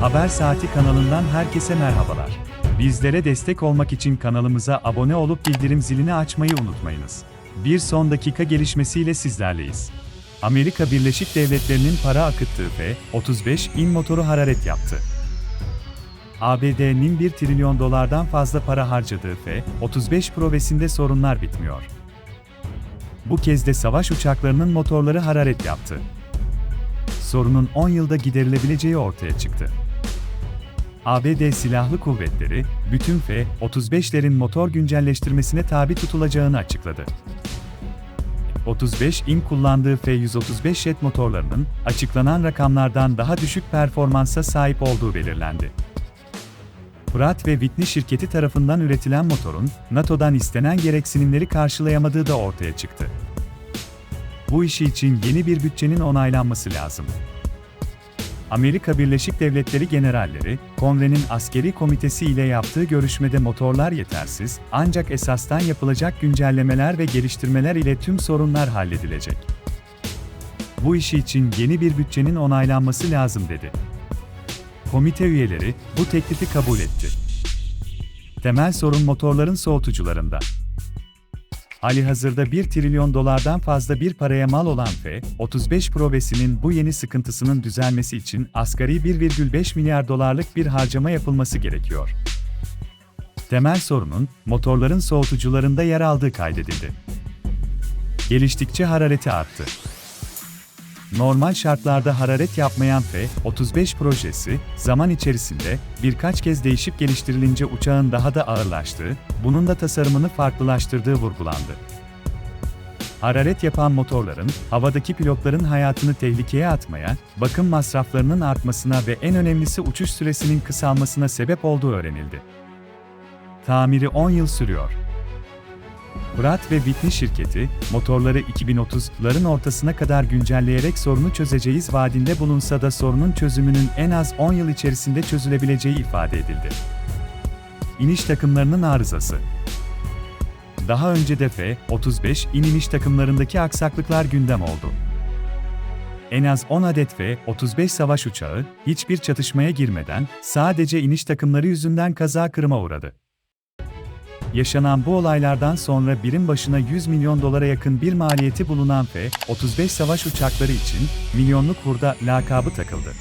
Haber Saati kanalından herkese merhabalar. Bizlere destek olmak için kanalımıza abone olup bildirim zilini açmayı unutmayınız. Bir son dakika gelişmesiyle sizlerleyiz. Amerika Birleşik Devletleri'nin para akıttığı F-35 in motoru hararet yaptı. ABD'nin 1 trilyon dolardan fazla para harcadığı F-35 provesinde sorunlar bitmiyor. Bu kez de savaş uçaklarının motorları hararet yaptı. Sorunun 10 yılda giderilebileceği ortaya çıktı. ABD Silahlı Kuvvetleri, bütün F-35'lerin motor güncelleştirmesine tabi tutulacağını açıkladı. 35 in kullandığı F-135 jet motorlarının açıklanan rakamlardan daha düşük performansa sahip olduğu belirlendi. Pratt ve Whitney şirketi tarafından üretilen motorun NATO'dan istenen gereksinimleri karşılayamadığı da ortaya çıktı. Bu işi için yeni bir bütçenin onaylanması lazım. Amerika Birleşik Devletleri generalleri, Kongre'nin askeri komitesi ile yaptığı görüşmede motorlar yetersiz, ancak esastan yapılacak güncellemeler ve geliştirmeler ile tüm sorunlar halledilecek. Bu işi için yeni bir bütçenin onaylanması lazım dedi. Komite üyeleri bu teklifi kabul etti. Temel sorun motorların soğutucularında. Ali hazırda 1 trilyon dolardan fazla bir paraya mal olan F-35 provesinin bu yeni sıkıntısının düzelmesi için asgari 1,5 milyar dolarlık bir harcama yapılması gerekiyor. Temel sorunun motorların soğutucularında yer aldığı kaydedildi. Geliştikçe harareti arttı. Normal şartlarda hararet yapmayan F-35 projesi, zaman içerisinde birkaç kez değişip geliştirilince uçağın daha da ağırlaştığı, bunun da tasarımını farklılaştırdığı vurgulandı. Hararet yapan motorların, havadaki pilotların hayatını tehlikeye atmaya, bakım masraflarının artmasına ve en önemlisi uçuş süresinin kısalmasına sebep olduğu öğrenildi. Tamiri 10 yıl sürüyor. Pratt ve Whitney şirketi, motorları 2030'ların ortasına kadar güncelleyerek sorunu çözeceğiz vaadinde bulunsa da sorunun çözümünün en az 10 yıl içerisinde çözülebileceği ifade edildi. İniş takımlarının arızası Daha önce de F-35 iniş takımlarındaki aksaklıklar gündem oldu. En az 10 adet F-35 savaş uçağı, hiçbir çatışmaya girmeden, sadece iniş takımları yüzünden kaza kırıma uğradı. Yaşanan bu olaylardan sonra birim başına 100 milyon dolara yakın bir maliyeti bulunan F-35 savaş uçakları için milyonluk hurda lakabı takıldı.